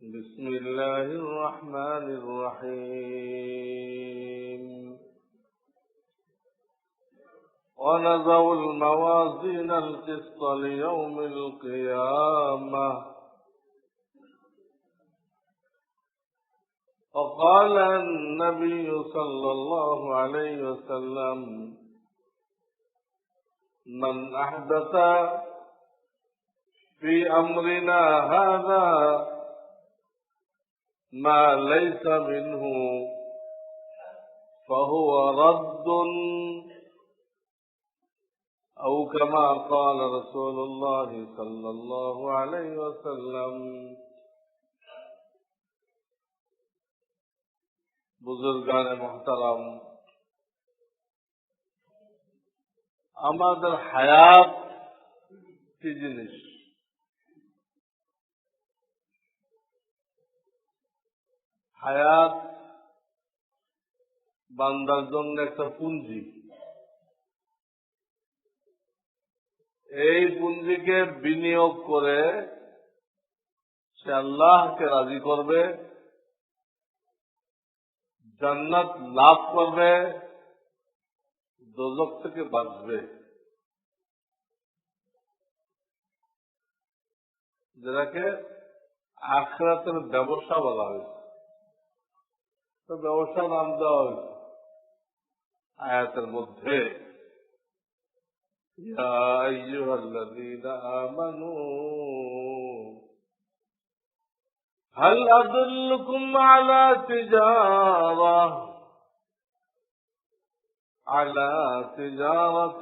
بسم الله الرحمن الرحيم. ونذر الموازين القسط ليوم القيامة. وقال النبي صلى الله عليه وسلم من أحدث في أمرنا هذا ما ليس منه فهو رد أو كما قال رسول الله صلى الله عليه وسلم বুজুর্গানে মহতারাম আমাদের হায়াত কি জিনিস হায়াত, বান্দার জন্য একটা পুঞ্জি এই পুঞ্জিকে বিনিয়োগ করে সে আল্লাহকে রাজি করবে, জান্নাত লাভ করবে, দোজক থেকে বাঁচবে। যেটাকে আখরাতের ব্যবসা বলা হয়েছে। তো ব্যবসা নাম দেওয়া হয়েছে আয়াতের মধ্যে يا أيها الذين آمنوا هل أدلكم على تجارة على تجارة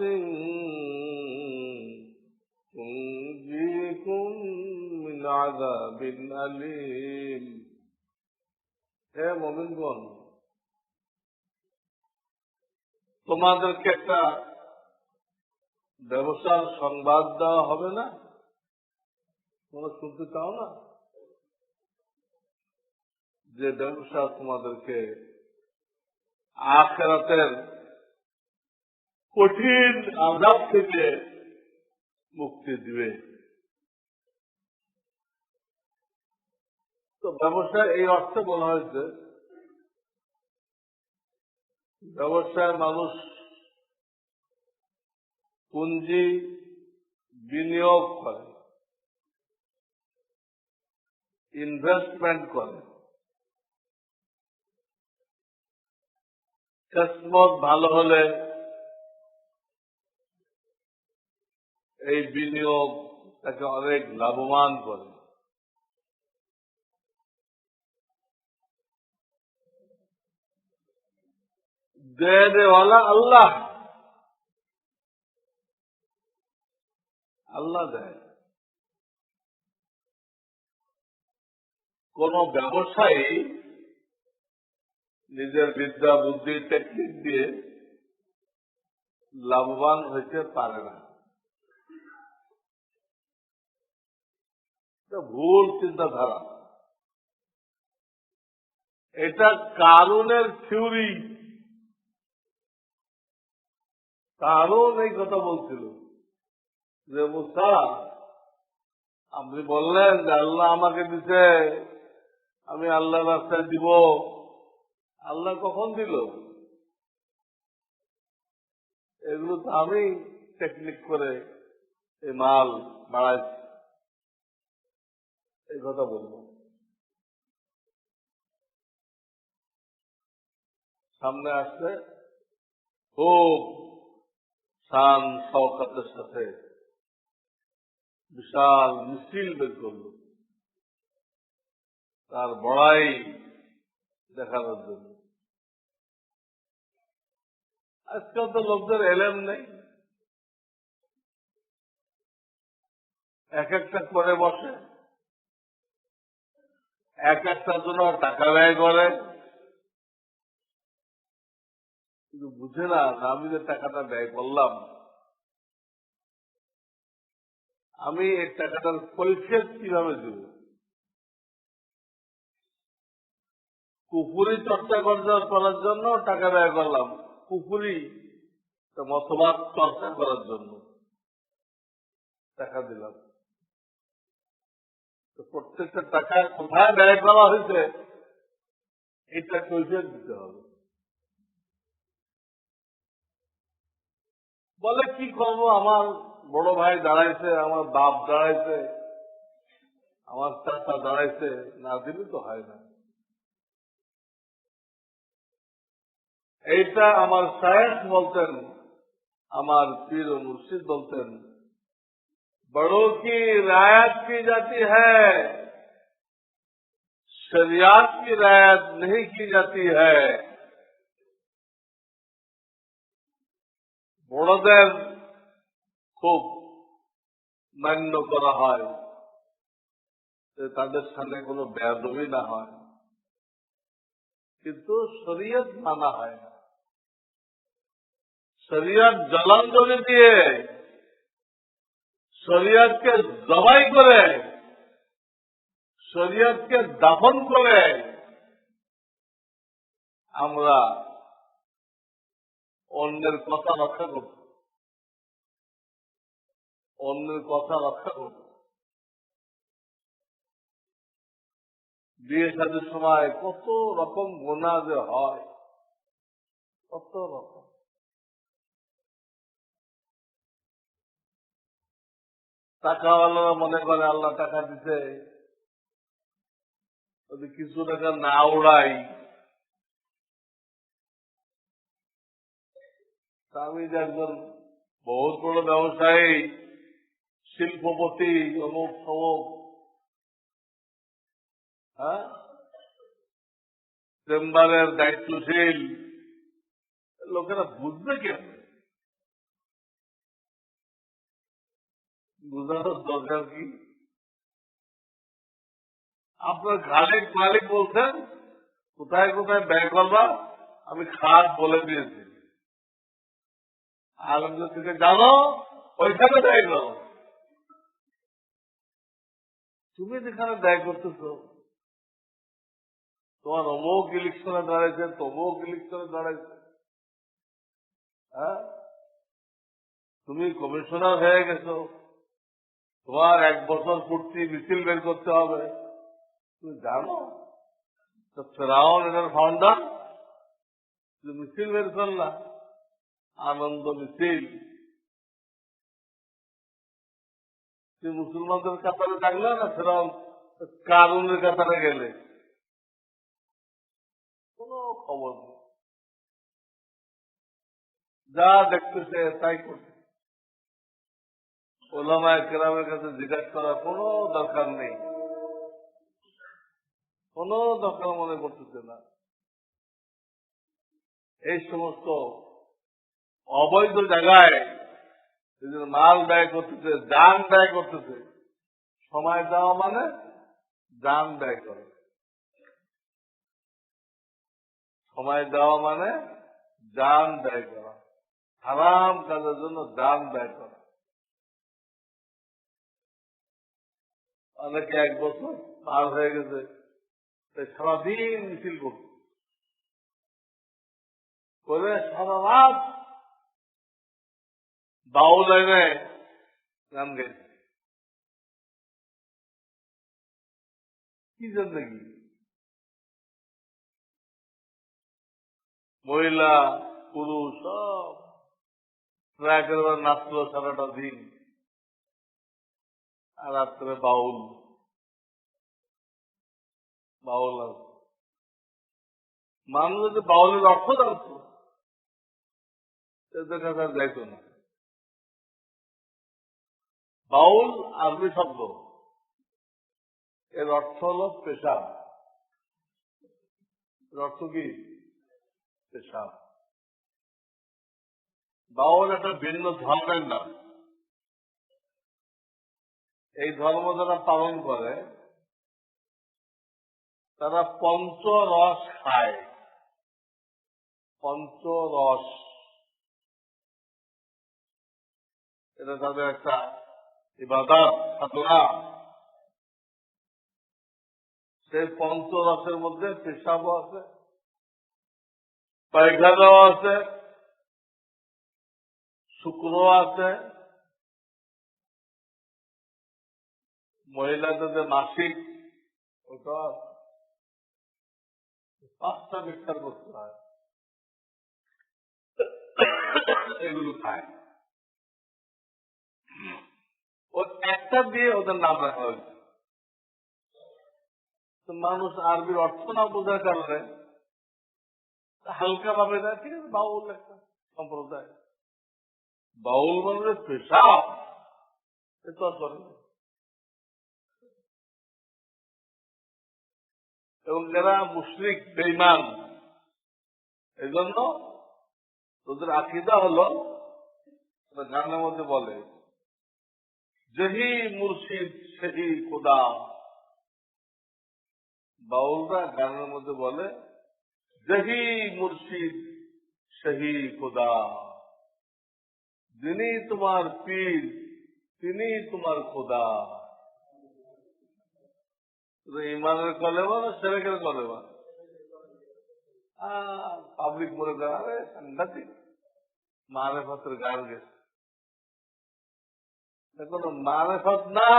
تنجيكم من عذاب أليم হে মমিনগণ তোমাদেরকে একটা ব্যবসার সংবাদ দেওয়া হবে না? তোমরা শুনতে চাও না? যে ব্যবসা তোমাদেরকে আখেরাতের কঠিন আজাব থেকে মুক্তি দিবে। তো ব্যবসা এই অর্থে বলা হয়েছে ব্যবসায় মানুষ পুঞ্জি বিনিয়োগ করে ইনভেস্টমেন্ট করে কিসমত ভালো হলে এই বিনিয়োগ তাকে অনেক লাভবান করে। দেওয়ালা আল্লাহ আল্লাহ দেয় কোন ব্যবসায়ী নিজের বিদ্যা বুদ্ধি টেকনিক দিয়ে লাভবান হইতে পারে না ভুল চিন্তাধারা এটা কারণের থিওরি কারণ এই কথা বলছিল। যে মুসা আপনি বললেন যে, আল্লাহ আমাকে দিছে, আমি আল্লাহ রাস্তায় দিব। আল্লাহ কখন দিল? এগুলো তো আমি টেকনিক করে এই মাল বাড়াইছি। এই কথা বলব। সামনে আসছে খুব শান শওকাতের সাথে বিশাল মিছিল বের করল। তার বড়াই দেখানোর জন্য। আজকাল তো লোকদের এলেম নেই। এক একটা করে বসে, এক একটার জন্য টাকা ব্যয় করে। কিন্তু বুঝে না আমি যে টাকাটা ব্যয় করলাম। আমি এই টাকাটার কৈফিয়ত কীভাবে দেব? কুপুরি চর্চা করার জন্য, টাকা ব্যয় করলাম। কুপুরি মতবাদ চর্চা করার জন্য টাকা দিলাম। প্রত্যেকটা টাকা কোথায় ব্যয় করা হয়েছে, এটা কৈফিয়ত দিতে হবে। বলে কি করবো আমার বড় ভাই দাঁড়াইছে আমার বাপ দাঁড়াইছে আমার চাচা দাঁড়াইছে না দিলে তো হয় না এইটা আমার সায়েন্স বলতেন আমার পীর ও মুর্শিদ বলতেন बड़ों की रियायत की जाती है शरियात की रियायत नहीं की जाती है বড়দের খুব মান্য করা হয় যে তাদের সামনে কোনো বেদবি না হয়। কিন্তু শরীয়ত মানা হয় না। শরীয়ত জলাঞ্জলি দিয়ে শরীয়তকে জবাই করে, শরীয়তকে দাফন করে আমরা অন্যের কথা রক্ষা করব অন্যের কথা রক্ষা করব বিয়ে সাদের সময় কত রকম গোনা যে হয়, কত রকম। টাকাওয়ালারা মনে করে আল্লাহ টাকা দিতে যদি কিছু টাকা না উড়াই আমি যে একজন বহুত বড় ব্যবসায়ী, শিল্পপতি, অমুক সমুক হ্যাঁ? চেম্বারের দায়িত্বশীল। লোকেরা বুঝবে কেন বুঝানোর দরকার কি? আপনার খালিক মালিক বলছেন, কোথায় কোথায় ব্যয় করবা? আমি খাট বলে দিয়েছি। আলমদের থেকে ওইখানে ব্যয় করো তুমি যেখানে ব্যয় করতেছ। তোমার অমুক ইলেকশনে দাঁড়াইছে, তমুক ইলেকশনে দাঁড়াইছে। হ্যাঁ? তুমি কমিশনার হয়ে গেছো। তোমার এক বছর পূর্তি মিছিল বের করতে হবে। তুমি জানো? তো ফেরাউন এটার ফাউন্ডার তুমি মিছিল বের করলা। আনন্দ মিছিল তুমি মুসলমানদের কাতারে থাকলে না ফেরাউন কারুনের কাতারে গেলে? কোন খবর যা দেখতেছে, তাই করছে। ওলামায় কেরামের কাছে জিজ্ঞাসা করার কোনো দরকার নেই। কোনো দরকার মনে করতেছে না। এই সমস্ত অবৈধ জায়গায় মাল ব্যয় করতেছে, যান ব্যয় করতেছে, সময় দেওয়া মানে যান ব্যয় করে। সময় দেওয়া মানে যান ব্যয় করা, হারাম কাজের জন্য যান ব্যয় করা। অনেকে এক বছর পার হয়ে গেছে সারাদিন মিছিল করছে। করে সারা রাত বাউল এনে গান গাইছে কি জন্য কি মহিলা, পুরুষ, সব। ট্র্যাকের নাচলো সারাটা দিন। আর রাত্রে বাউল। বাউল আছে মানুষ যদি বাউলের অর্থ জানতো এদের কাছে না। বাউল আরবি শব্দ এর অর্থ হল পেশাব। এর অর্থ কি? পেশাব। বাউল একটা ভিন্ন ধর্মের নাম। এই ধর্ম যারা পালন করে, তারা পঞ্চরস খায়। পঞ্চরস। এটা তাদের একটা ইবাদত সাধনা সেই পঞ্চরসের মধ্যে, পেশাবও আছে, পায়খানাও আছে শুক্র আছে। মহিলাদের যে মাসিক, ওটা। পাঁচটা বিচার করতে হয়। এগুলো খায়। ও একটা দিয়ে ওদের নাম রাখা হয়েছে। মানুষ আরবির অর্থ না বোঝার কারণে হালকা ভাবে না ঠিক আছে, বাউল একটা সম্প্রদায়। বাউল মানে পেশা এ তো আর। এবং যারা মুশরিক বেইমান এই জন্য তোদের আকিদা হলো গানের মধ্যে বলে যেহি মুর্শিদ সেহি খোদা বাউলরা গানের মধ্যে বলে যেহি মুর্শিদ সেহি খোদা যিনি তোমার পীর তিনি তোমার খোদা ইমানের কলেমা না সেরেকের কলেমা পাবলিক মনে করে আরে সাংঘাতিক মারেফতের গান গেছে এখন মারেফত না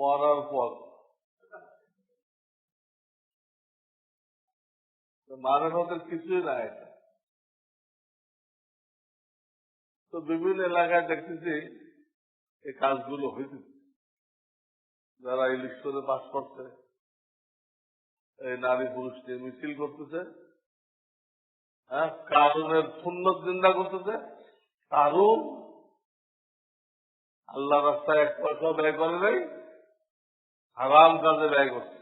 মরার পথ। মারেফতের কিছুই না এটা। তো বিভিন্ন এলাকায় দেখতেছি এই কাজগুলো হইতেছে। যারা ইলেকশনে পাস করছে, এই নারী পুরুষ নিয়ে মিছিল করতেছে হ্যাঁ কারণের শূন্য চিন্তা করতেছে কারণ আল্লাহ রাস্তায় এক পয়সা ব্যয় করে নাই, হারাম কাজে ব্যয় করছে।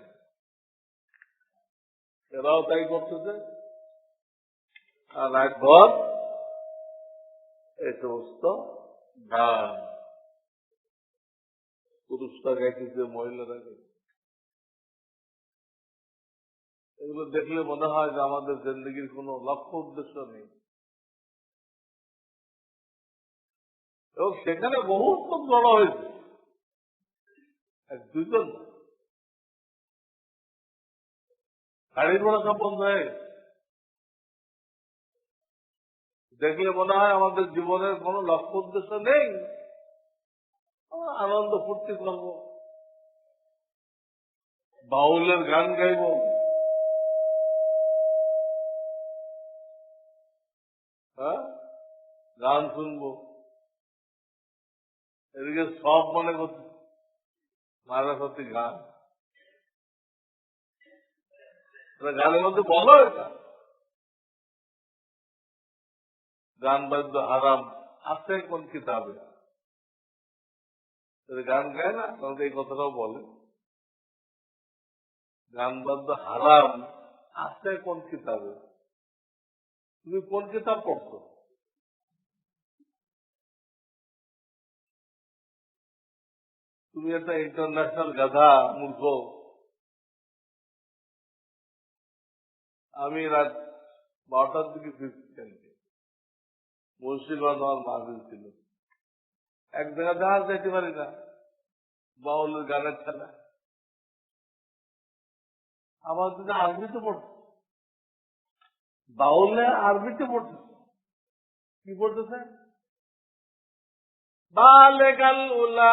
এরাও তাই করতেছে। আর একবার এই সমস্ত গান পুরুষরা গাইতেছে মহিলারা এগুলো দেখলে মনে হয় যে আমাদের জিন্দগির কোন লক্ষ্য উদ্দেশ্য নেই। এবং সেখানে বহু লোক জড়ো হয়েছে। দুজন। গাড়ি ঘোড়া সব বন্ধ হয়ে। দেখলে মনে হয় আমাদের জীবনের কোনো লক্ষ্য উদ্দেশ্য নেই। আনন্দ ফুর্তি করব। বাউলের গান গাইব। হ্যাঁ? গান শুনব। এদিকে সব মনে করছে। মারাফতি গান। গানের মধ্যে বলো এটা। গান বাদ্য হারাম আছে কোন কিতাবে? গান গায় না? তোমাকে এই কথাটাও বলে। গান বাদ্য হারাম আছে কোন কিতাবে? তুমি কোন কিতাব পড়ছো? তুমি একটা ইন্টারন্যাশনাল গাধা মূর্খ। আমি রাত বারোটার দিকে ফিরছি কালকে মুর্শিদাবাদ আমার মাহফিল ছিল। এক জায়গা জাহাজ যেতে পারি না। বাউলের গানের খেলা আমার দিকে আরবিতে পড়ছে বাউলে আরবিতে পড়ছে কি পড়তেছে বালেগাল উলা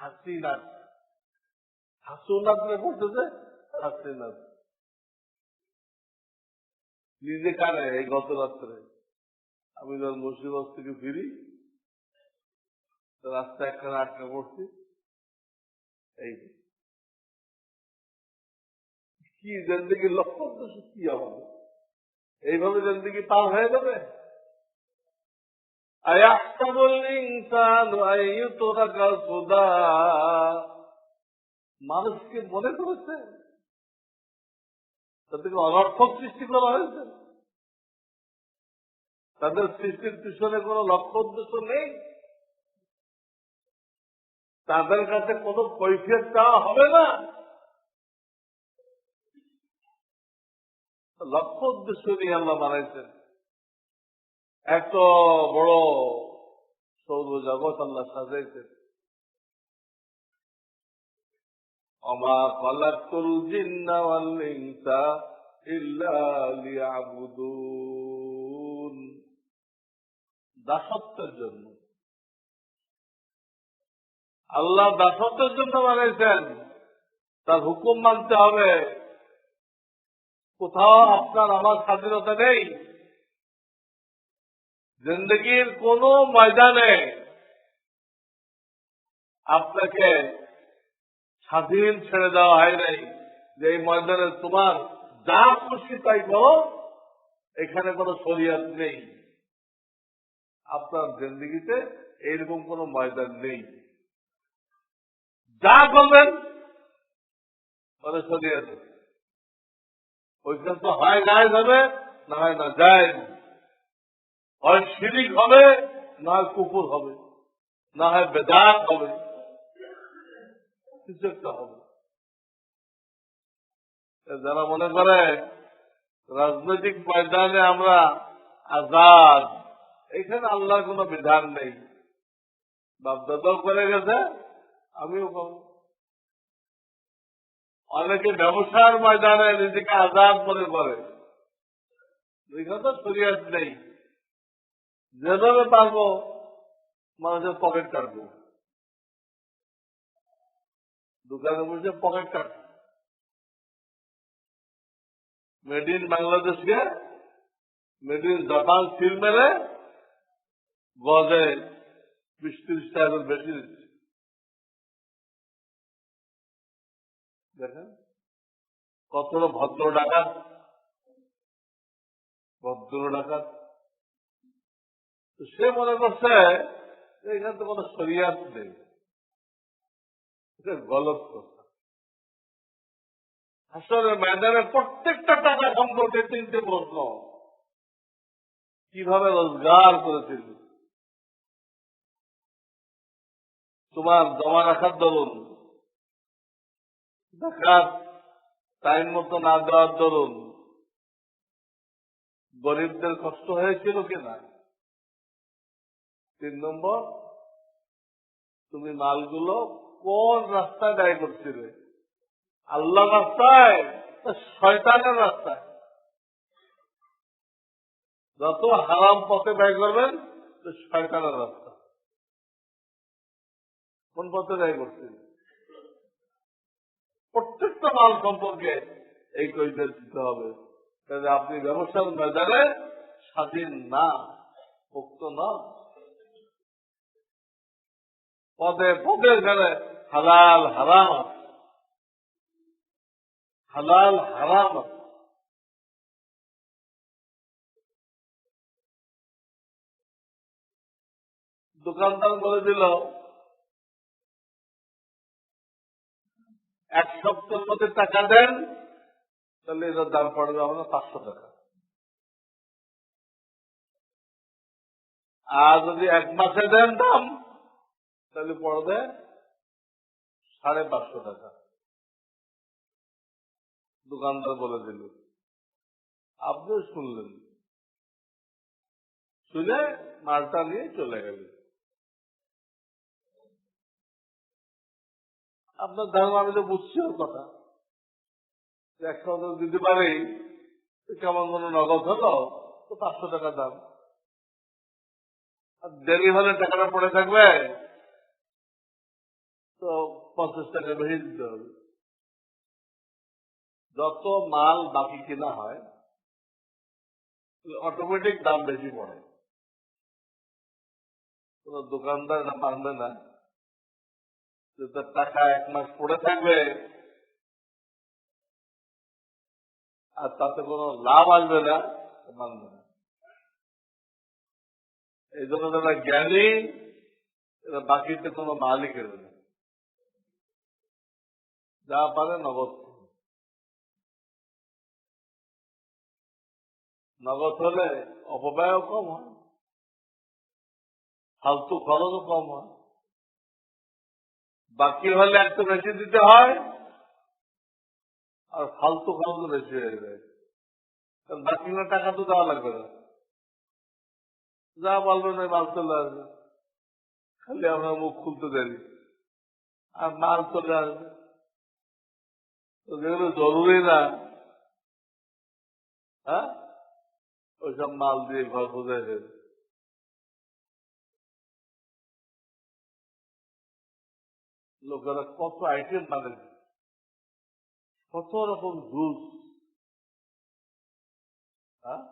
হাসুনাথ রে বলতেছে হাসিনাথ নিজে কানে এই গত রাত্রে আমি যখন মুর্শিদাবাদ থেকে ফিরি তো রাস্তায় একখানে আটকা পড়ছি। এই কি জিন্দগি লক্ষ্য কি হবে এইভাবে জিন্দগি পার হয়ে যাবে। أيحسب الإنسان أن يترك سدى মানুষকে মনে করেছে তাদেরকে অনর্থক সৃষ্টি করা হয়েছে তাদের সৃষ্টির পিছনে কোনো লক্ষ্য উদ্দেশ্য নেই তাদের কাছে কোনো কৈফিয়ত চাওয়া হবে না লক্ষ্য উদ্দেশ্য নিয়ে আল্লাহ বানাইছেন এত বড় সৌর জগৎ আল্লাহ সাজাইছেন। অমা কলাকুল জিন্না ওয়াল ইল্লা দাসত্বের জন্য। আল্লাহ দাসত্বের জন্য বানাইছেন। তার হুকুম মানতে হবে। কোথাও আপনার আমার স্বাধীনতা নেই। জিন্দগির কোন ময়দানে আপনাকে স্বাধীন ছেড়ে দেওয়া হয় নাই যে এই ময়দানে তোমার যা খুশি তাই করো, এখানে কোনো শরিয়াত নেই। আপনার জিন্দগিতে এইরকম কোনো ময়দান নেই। যা করবেন মানে ওইখান তো হয় গায়ে যাবে না হয় না যায়। হয় শিরিক হবে, না হয় কুকুর হবে, না হয় বেদাত হবে, কিছু একটা হবে। যারা মনে করে রাজনৈতিক ময়দানে আমরা আজাদ, এখানে আল্লাহর কোনো বিধান নেই। বাপদাদাও করে গেছে, আমিও করব। অনেকে ব্যবসার ময়দানে নিজেকে আজাদ মনে করে। এখানে তো শরিয়াত নেই। যেভাবে পারব, মানুষের পকেট কাটবো। দোকানে বসে পকেট কাটবো। মেড ইন বাংলাদেশকে মেড ইন জাপান সিল মেরে, গজে বিশ ত্রিশ টাকার বেশি দিচ্ছে। দেখেন কত ভদ্র ডাকাত। ভদ্র ডাকাত। তো সে মনে করছে যে এখানে তো কোনো শরিয়াত নেই। এটা গলত কথা। আসলে ময়দানের প্রত্যেকটা টাকা সম্পর্কে তিনটে প্রশ্ন। কীভাবে রোজগার করেছিল তোমার জমা রাখার দরুন দেখার টাইম মতো না দেওয়ার দরুন গরিবদের কষ্ট হয়েছিল কিনা তিন নম্বর, তুমি মালগুলো কোন রাস্তায় ব্যয় করছিলে? আল্লাহ রাস্তায় শয়তানের রাস্তায়? যত হারাম পথে ব্যয় করবেন শয়তানের রাস্তা। কোন পথে ব্যয় করছিল প্রত্যেকটা মাল সম্পর্কে এই কৈফিয়ত দিতে হবে। আপনি ব্যবসার ময়দানে স্বাধীন না, মুক্ত না পদে পদে এখানে হালাল হারাম। হালাল হারাম। দোকানদার বলে দিল, এক সপ্তাহের মধ্যে টাকা দেন, তাহলে এটার দাম পড়বে আমরা পাঁচশো টাকা আর যদি এক মাসে দেন দাম তাহলে পড়বে সাড়ে পাঁচশো টাকা। দোকানদার বলে দিল। আপনিও শুনলেন? শুনে মালটা নিয়ে চলে গেলেন। আপনার ধারণা, আমি তো বুঝছি ওর কথা। একশো টাকা দিতে পারি কেমন কোনো নগদ হলো, তো পাঁচশো টাকা দাম। আর ডেলিভারির টাকাটা পড়ে থাকবে। তো পঞ্চাশ টাকা বেশি দিতে হবে। যত মাল বাকি কেনা হয় অটোমেটিক দাম বেশি পড়ে। কোন দোকানদার মানবে না তার টাকা এক মাস পড়ে থাকবে আর তাতে কোনো লাভ আসবে না মানবে না। এই জন্য যারা জ্ঞানী, এরা বাকিতে কোনো মালিক এর না। যা পারে নগদ। নগদ হলে অপব্যয়ও কম হয়, ফালতু খরচও কম হয়। বাকি হলে একটু বেশি দিতে হয়, আর ফালতু খরচ বেশি হয়ে যায়। বাকি না টাকা তো দেওয়া লাগবে না। যা বলবেন ওই মাল চলে আসবে। খালি আমরা মুখ খুলতে দেরি। আর মাল চলে আসবে। তো জরুরি না। হ্যাঁ? ওইসব মাল দিয়ে ঘর বোঝাই লোকেরা কত আইটেম বানায় কত রকম জুস হ্যাঁ?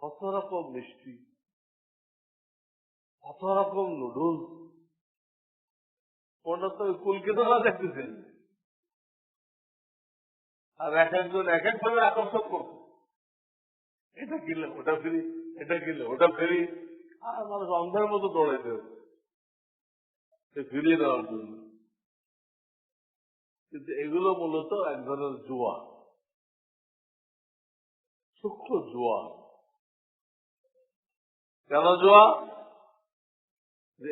কত রকম মিষ্টি। কত রকম নুডলস ওটা তো কলকাতা দেখতেছেন আর এক একজন এক এক ভাবে আকর্ষণ করত এটা কিনলে ওটা এটা কিনলে ওটা আর মানুষ অন্ধের মতো দৌড়াইতে হবে ফিরিয়ে দেওয়ার জন্য। কিন্তু এগুলো মূলত এক ধরনের জুয়া। সূক্ষ্ম জুয়া। কেন জুয়া?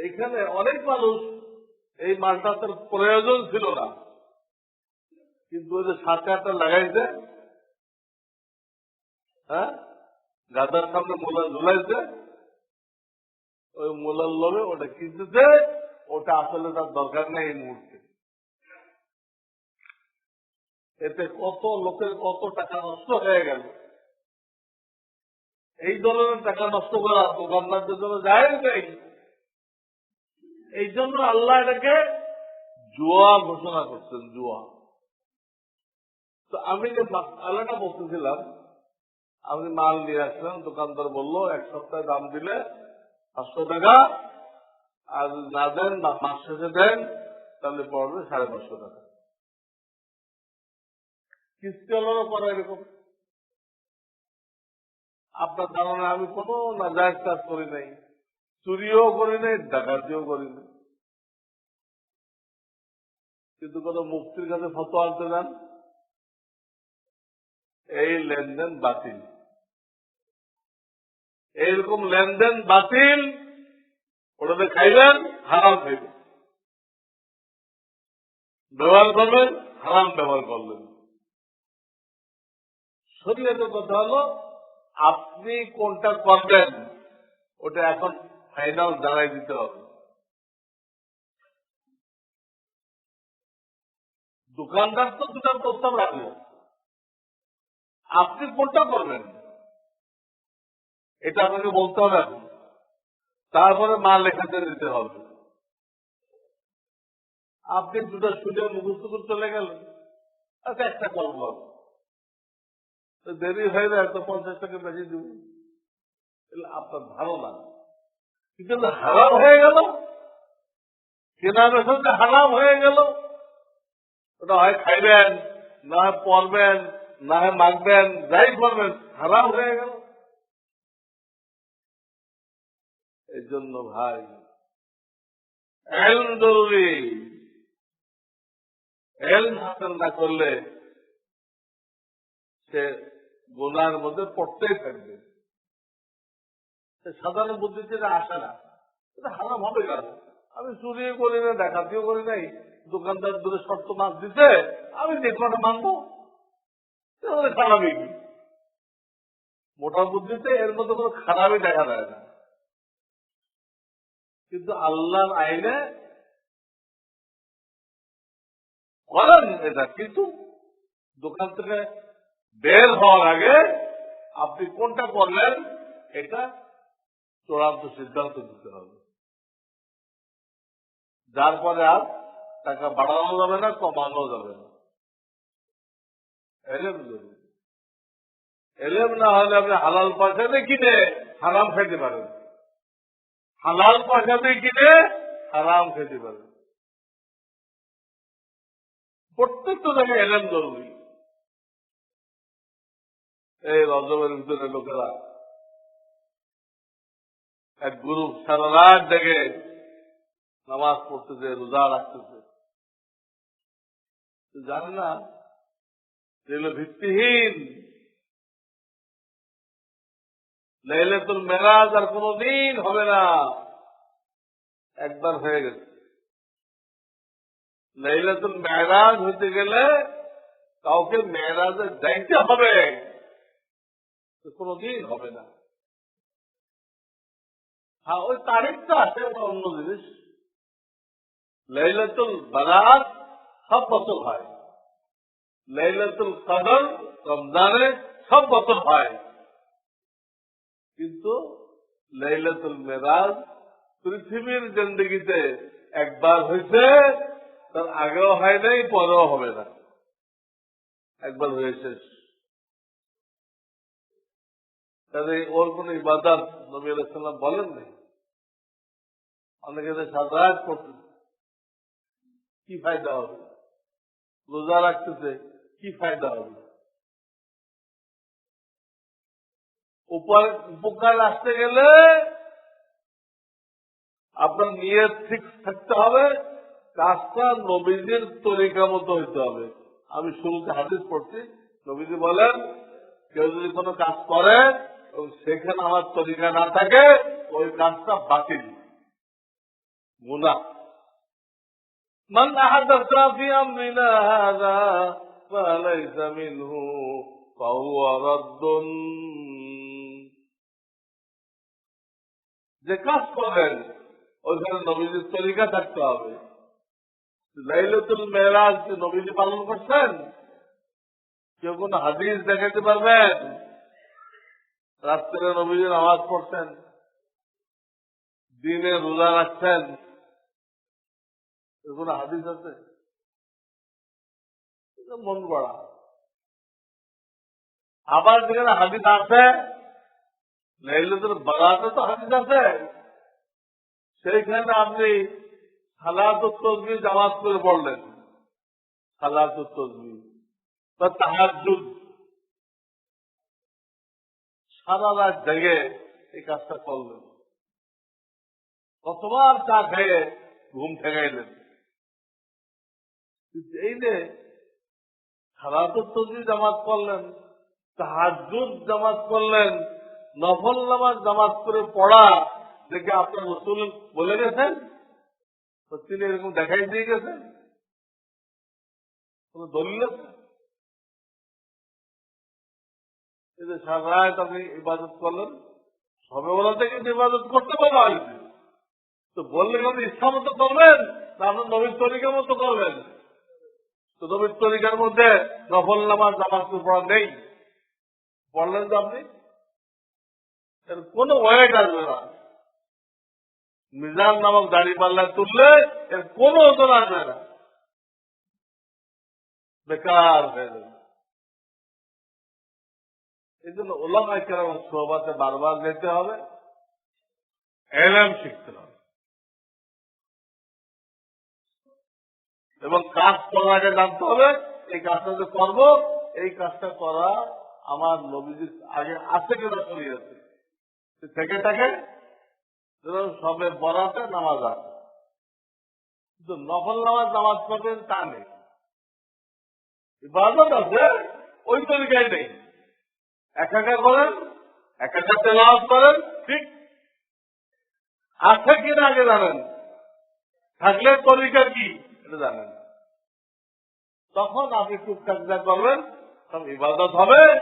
এখানে অনেক মানুষ এই মালটা তার প্রয়োজন ছিল না। কিন্তু ওই যে সাত আটটা লাগাইছে হ্যাঁ? গাদার সামনে মোলা ঝুলাইছে, ওই মোলার লোভে ওটা কিনতেছে ওটা আসলে তার দরকার নেই এই মুহূর্তে। এতে কত লোকের কত টাকা নষ্ট হয়ে গেল। এই ধরনের টাকা নষ্ট করা দোকানদারদের জন্য যায় নেই। এই জন্য আল্লাহ এটাকে জুয়া ঘোষণা করছেন, জুয়া। তো আমি যে আলাটা বলতেছিলাম, আমি মাল নিয়ে আসলাম দোকানদার বলল, এক সপ্তাহে দাম দিলে পাঁচশো টাকা, আর না দেন বা মাস শেষে দেন, তাহলে পড়বে সাড়ে পাঁচশো টাকা। কিস্তি হলো পরে এরকম? আপনার ধারণা আমি কোনো না নাজায়জ কাজ করি নাই। চুরিও করি নাই, ডাকাতিও করি নাই। কিন্তু কোন মুক্তির কাছে ফটো আনতে যান। এই লেনদেন বাতিল। এইরকম লেনদেন বাতিল ওটাতে খাইবেন, হারাম খাইবেন। ব্যবহার করবেন, হারাম ব্যবহার করলেন। শরীরের কথা হলো, আপনি কোনটা করবেন, ওটা এখন ফাইনাল জানাই দিতে হবে। দোকানদার তো দুটা প্রস্তাব রাখল। আপনি কোনটা করবেন? এটা আপনাকে বলতে হবে। তারপরে মা লেখাতে দিতে হবে। আপনি দুটো শুনে মুখস্থ করে চলে গেলেন। আচ্ছা একটা করব দেরি হয়ে যায়, তো পঞ্চাশ টাকা বেশি দিব। আপনার ধারণা কিন্তু হারাম হয়ে গেল? কেনা বেসনটা হারাম হয়ে গেল। ওটা হয় খাইবেন, না হয় পরবেন। না মাখবেন যাই করবেন হারাম হয়ে গেল। এই জন্য ভাই জরুরি। না করলে সে গোনার মধ্যে পড়তেই থাকবে। সে সাধারণ বুদ্ধিতে আসে না। এটা হারাম হবে কেন? আমি চুরিও করি না ডাকাতিও করি নাই। দোকানদার দূরে শর্ত মাছ দিতে, আমি দেখোটা মানবো? তাহলে খারাপই। কি মোটা বুদ্ধিতে এর মধ্যে কোনো খারাপই দেখা যায় না। কিন্তু আল্লাহর আইনে করেন এটা কিন্তু দোকান থেকে বের হওয়ার আগে আপনি কোনটা করলেন, এটা চূড়ান্ত সিদ্ধান্ত দিতে হবে। যার পরে আর টাকা বাড়ানো যাবে না, কমানো যাবে না। এলেম জরুরি এলেম না হলে আপনি হালাল পয়সা কিনে হারাম খাইতে পারেন। হালাল পয়সা কিনে হারাম খেতে পারে প্রত্যেকটা জায়গায় এলেন জরুরি। এই রজবের ভিতরে লোকেরা এক গ্রুপ সারা রাত ডেকে নামাজ পড়তেছে, রোজা রাখতেছে। জানে না যেগুলো ভিত্তিহীন। লাইলাতুল মেরাজ আর কোনদিন হবে না। একবার হয়ে গেছে। লাইলাতুল মেরাজ হতে গেলে কাউকে মেরাজে যাইতে হবে। কোনদিন হবে না। হ্যাঁ ওই তারিখটা আছে অন্য জিনিস। লাইলাতুল বারাত সব বছর হয়। লাইলাতুল কদর, রমজানে সব বছর হয়। কিন্তু লাইলাতুল মেরাজ পৃথিবীর জিন্দগিতে একবার হয়েছে, তার আগেও হয় নাই, পরেও হবে না। একবার হয়েছে। তাহলে ওর কোন ইবাদত নবী আলাইসাল্লাম বলেন নাই? অনেকে সাধারণ করতেছে, কি ফায়দা হবে? রোজা রাখতেছে কি ফায়দা হবে? উপকার আসতে গেলে আপনার নিয়ে ঠিক থাকতে হবে, কাজটা নবীজির তরিকা মতো হইতে হবে। আমি শুরুতে হাদিস পড়ছি, নবীজি বলেন, কেউ যদি কোনো কাজ করে সেখানে আমার তরিকা না থাকে, ওই কাজটা বাতিল। মুনা মানে আহাদ فليس منه فهو رد যে কাজ করেন ওইখানে নবীজির তরিকা থাকতে হবে লাইলাতুল মেরাজ কি নবীজি পালন করছেন কেউ কোন হাদিস দেখাতে পারবেন রাত্রে নবীজি নামাজ পড়ছেন দিনে রোজা রাখছেন এর কোন হাদিস আছে এটা মন গড়া আবার যেখানে হাদিস আছে, লাইলাতুল তো হাদিস আছে। সেইখানে আপনি সালাতুল তসবি জামাত করে পড়লেন। সালাতুল তসবি বা তাহাজুদ সারা রাত জেগে এই কাজটা করলেন। কতবার চা খেয়ে ঘুম ঠেকাইলেন এই যে সালাতুল তসবি জামাত করলেন তাহাজুদ জামাত করলেন নফল নামাজ জামাত করে পড়া দেখে আপনার রসুল বলে গেছেন তিনি এরকম দেখাই দিয়ে গেছেন। কোন দলিল আছে? যে সারা আপনি ইবাদত করলেন, সবে বলা থেকে ইবাদত করতে পারব হয়েছে তো বললে আপনি ইচ্ছা মতো করবেন না আপনার নবীর তরিকার মতো করবেন। তো তরিকার মধ্যে নফল নামাজ জামাত করে পড়া নেই। পড়লেন তো আপনি কোনো ওয়েট আসবে না। মিজান নামক দাড়ি পাল্লা তুললে এর কোনো ওজন আসবে না। বেকার হয়ে যাবে। এই জন্য ওলামা কেরাম সোহবাতে বারবার যেতে হবে। এলএম শিখতে হবে। এবং কাজ করার আগে জানতে হবে, এই কাজটা যে করব, এই কাজটা করা আমার নবীজির আগে আছে কিনা করিয়েছে থেকে থাকে সবে বরাতে নামাজ আছে। কিন্তু নফল নামাজ নামাজ পড়বেন তা নেই। ইবাদত আছে, ওই তরিকায় নেই। একাকার করেন একাকার তেলাওয়াত করেন, ঠিক আছে কিনা আগে জানেন। থাকলে তরিকা কি? এটা জানেন। তখন আপনি টুকটাক যা করবেন সব ইবাদত হবে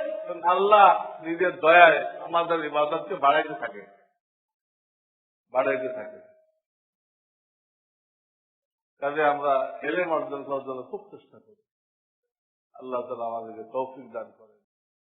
আল্লাহ নিজের দয়ায় আমাদের ইবাদতকে বাড়াইতে থাকে। বাড়াইতে থাকে। কাজে আমরা এলেম অর্জন করার জন্য খুব চেষ্টা করি। আল্লাহ তালা আমাদেরকে তৌফিক দান করে